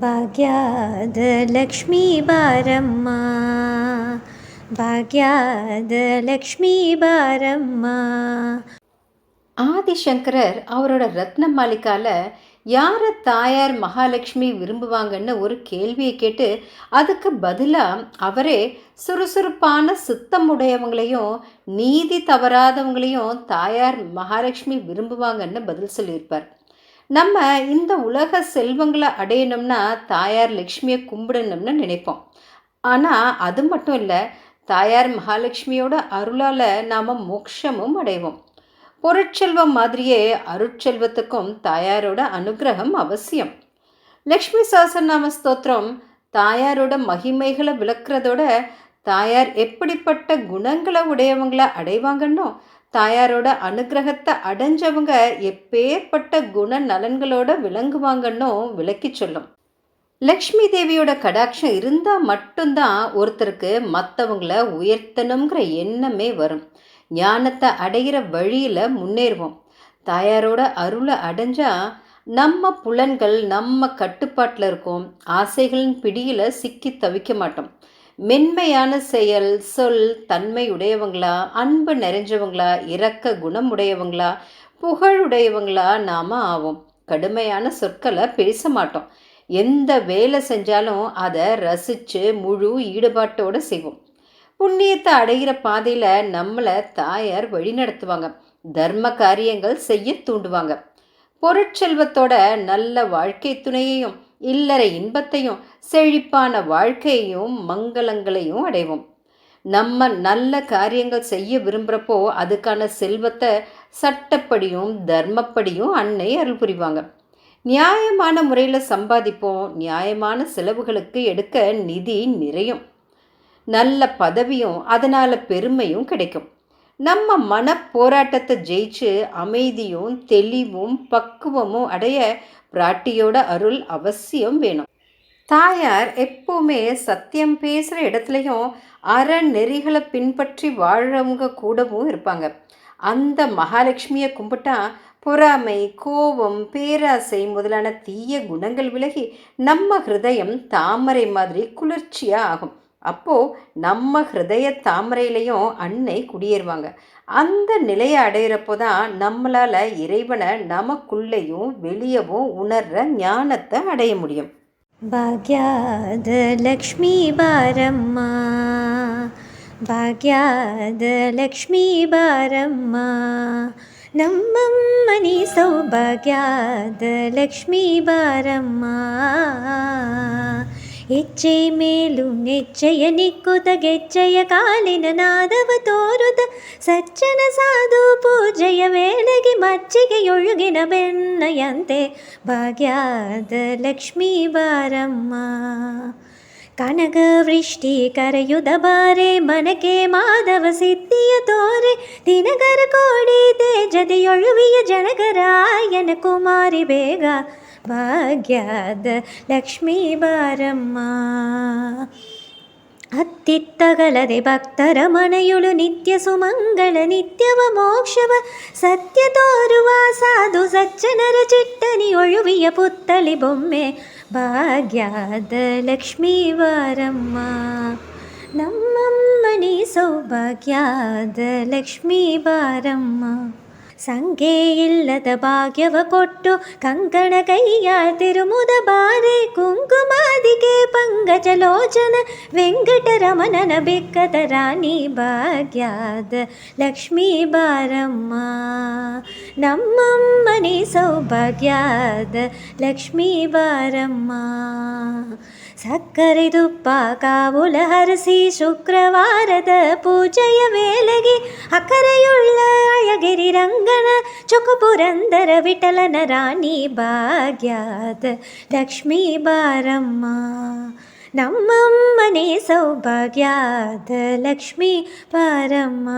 ಭಾಗ್ಯಾದ ಲಕ್ಷ್ಮೀ ಬಾರಮ್ಮ ಭಾಗ್ಯಾದ ಲಕ್ಷ್ಮೀ ಬಾರಮ್ಮ ஆதிசங்கரர் அவரோட ரத்ன மாளிகால யாரை தாயார் மகாலட்சுமி விரும்புவாங்கன்னு ஒரு கேள்வியை கேட்டு அதுக்கு பதிலாக அவரே சுறுசுறுப்பான சுத்தமுடையவங்களையும் நீதி தவறாதவங்களையும் தாயார் மகாலட்சுமி விரும்புவாங்கன்னு பதில் சொல்லியிருப்பார் நம்ம இந்த உலக செல்வங்களை அடையணும்னா தாயார் லக்ஷ்மியை கும்பிடணும்னு நினைப்போம். ஆனால் அது மட்டும் இல்லை தாயார் மகாலட்சுமியோட அருளால் நாம் மோட்சமும் அடைவோம். பொருட்செல்வம் மாதிரியே அருட்செல்வத்துக்கும் தாயாரோட அனுகிரகம் அவசியம். லக்ஷ்மி சாசநாம ஸ்தோத்திரம் தாயாரோட மகிமைகளை விளக்குறதோட தாயார் எப்படிப்பட்ட குணங்களை உடையவங்கள அடைவாங்கன்னோ தாயாரோட அனுகிரகத்தை அடைஞ்சவங்க எப்பேற்பட்ட குண நலன்களோட விளங்குவாங்கன்னும் விளக்கி சொல்லும். லக்ஷ்மி தேவியோட கடாட்சம் இருந்தால் மட்டும்தான் ஒருத்தருக்கு மற்றவங்கள உயர்த்தணுங்கிற எண்ணமே வரும். ஞானத்தை அடைகிற வழியில் முன்னேறுவோம். தாயாரோட அருளை அடைஞ்சால் நம்ம புலன்கள் நம்ம கட்டுப்பாட்டில் இருக்கும். ஆசைகளின் பிடியில் சிக்கி தவிக்க மாட்டோம். மென்மையான செயல் சொல் தன்மை உடையவங்களா அன்பு நிறைஞ்சவங்களா இரக்க குணம் உடையவங்களா புகழுடையவங்களா நாம் ஆவோம். கடுமையான சொற்களை பேச மாட்டோம். எந்த வேலை செஞ்சாலும் அதை ரசித்து முழு ஈடுபாட்டோடு செய்வோம். புண்ணியத்தை அடைகிற பாதையில் நம்மளை தாயார் வழிநடத்துவாங்க தர்ம காரியங்கள் செய்ய தூண்டுவாங்க. பொருட்செல்வத்தோட நல்ல வாழ்க்கை துணையையும் இல்லற இன்பத்தையும் செழிப்பான வாழ்க்கையையும் மங்களங்களையும் அடைவோம். நம்ம நல்ல காரியங்கள் செய்ய விரும்புகிறப்போ அதுக்கான செல்வத்தை சட்டப்படியும் தர்மப்படியும் அன்னை அருள் புரிவாங்க. நியாயமான முறையில் சம்பாதிப்போம் நியாயமான செலவுகளுக்கு எடுக்க நிதி நிறையும். நல்ல பதவியும் அதனால் பெருமையும் கிடைக்கும். நம்ம மன போராட்டத்தை ஜெயிச்சு அமைதியும் தெளிவும் பக்குவமும் அடைய பிராட்டியோட அருள் அவசியம் வேணும். தாயார் எப்போவுமே சத்தியம் பேசுகிற இடத்துலையும் அறநெறிகளை பின்பற்றி வாழறவங்க கூடவும் இருப்பாங்க. அந்த மகாலட்சுமியை கும்பிட்டா பொறாமை கோபம் பேராசை முதலான தீய குணங்கள் விலகி நம்ம ஹிருதயம் தாமரை மாதிரி குளிர்ச்சியாக ஆகும். அப்போது நம்ம ஹிருதய தாமரையிலையும் அன்னை குடியேறுவாங்க அந்த நிலையை அடையிறப்போ தான் நம்மளால் இறைவனை நமக்குள்ளேயும் வெளியவும் உணர்ற ஞானத்தை அடைய முடியும் ಭಾಗ್ಯಾದ ಲಕ್ಷ್ಮೀ ಬಾರಮ್ಮ ಭಾಗ್ಯಾದ ಲಕ್ಷ್ಮೀ ಬಾರಮ್ಮ ನಮ್ಮಮ್ಮನಿ ಸೌಭಾಗ್ಯದ ಲಕ್ಷ್ಮೀ ಬಾರಮ್ಮ ಹೆಜ್ಜೆ ಮೇಲು ನೆಚ್ಚೆಯ ನಿಕ್ಕುತ ಗೆಜ್ಜೆಯ ಕಾಲಿನ ನಾದವ ತೋರುತ ಸಜ್ಜನ ಸಾಧು ಪೂಜೆಯ ವೇಳೆಗೆ ಮಜ್ಜಿಗೆಯೊಳಗಿನ ಬೆನ್ನಯಂತೆ ಭಾಗ್ಯದ ಲಕ್ಷ್ಮೀ ಬಾರಮ್ಮ ಕನಗ ವೃಷ್ಟಿ ಕರೆಯುದ ಬಾರೆ ಮನಕೆ ಮಾಧವ ಸಿದ್ಧಿಯ ತೋರೆ ದಿನಗರ ಕೋಡಿ ತೇಜದಿಯೊಳುವಿಯ ಜನಗರಾಯನ ಕುಮಾರಿ ಬೇಗ ಭಾಗ್ಯದ ಲಕ್ಷ್ಮೀ ಬಾರಮ್ಮ. ಅತ್ತಿತ್ತಗಲದೆ ಭಕ್ತರ ಮನೆಯುಳು ನಿತ್ಯ ಸುಮಂಗಳ ನಿತ್ಯವ ಮೋಕ್ಷವ. ಸತ್ಯ ತೋರುವ ಸಾಧು ಸಜ್ಜನರ ಚಿಟ್ಟನಿ ಒಳುವಿಯ ಪುತ್ತಳಿ ಬೊಮ್ಮೆ. ಭಾಗ್ಯದ ಲಕ್ಷ್ಮೀ ಬಾರಮ್ಮ. ನಮ್ಮಮ್ಮನಿ ಸೌಭಾಗ್ಯದ ಲಕ್ಷ್ಮೀ ಬಾರಮ್ಮ. ಸಂಖ್ಯೆ ಇಲ್ಲದ ಭಾಗ್ಯವ ಕೊಟ್ಟು ಕಂಕಣ ಕೈಯ ತಿರುಮುದ ಬಾರೆ ಕುಂಕುಮಾದಿಗೆ ಪಂಗಜಲೋಚನ ವೆಂಕಟರಮಣನ ಬೆಕ್ಕದ ರಾಣಿ ಭಾಗ್ಯದ ಲಕ್ಷ್ಮೀ ಬಾರಮ್ಮ ನಮ್ಮಮ್ಮನಿ ಸೌಭಾಗ್ಯದ ಲಕ್ಷ್ಮೀ ಬಾರಮ್ಮ ಸಕ್ಕರೆ ತುಪ್ಪ ಕಾವುಲ ಹರಸಿ ಶುಕ್ರವಾರದ ಪೂಜೆಯ ವೇಳೆಗೆ ಅಕರೆಯುಳ್ಳ ಅಳಗಿರಿ ರಂಗನ ಚೊಕಪುರಂದರ ವಿಠಲನ ರಾಣಿ ಭಾಗ್ಯದ ಲಕ್ಷ್ಮೀ ಬಾರಮ್ಮ ನಮ್ಮಮ್ಮನೇ ಸೌಭಾಗ್ಯದ ಲಕ್ಷ್ಮೀ ಬಾರಮ್ಮ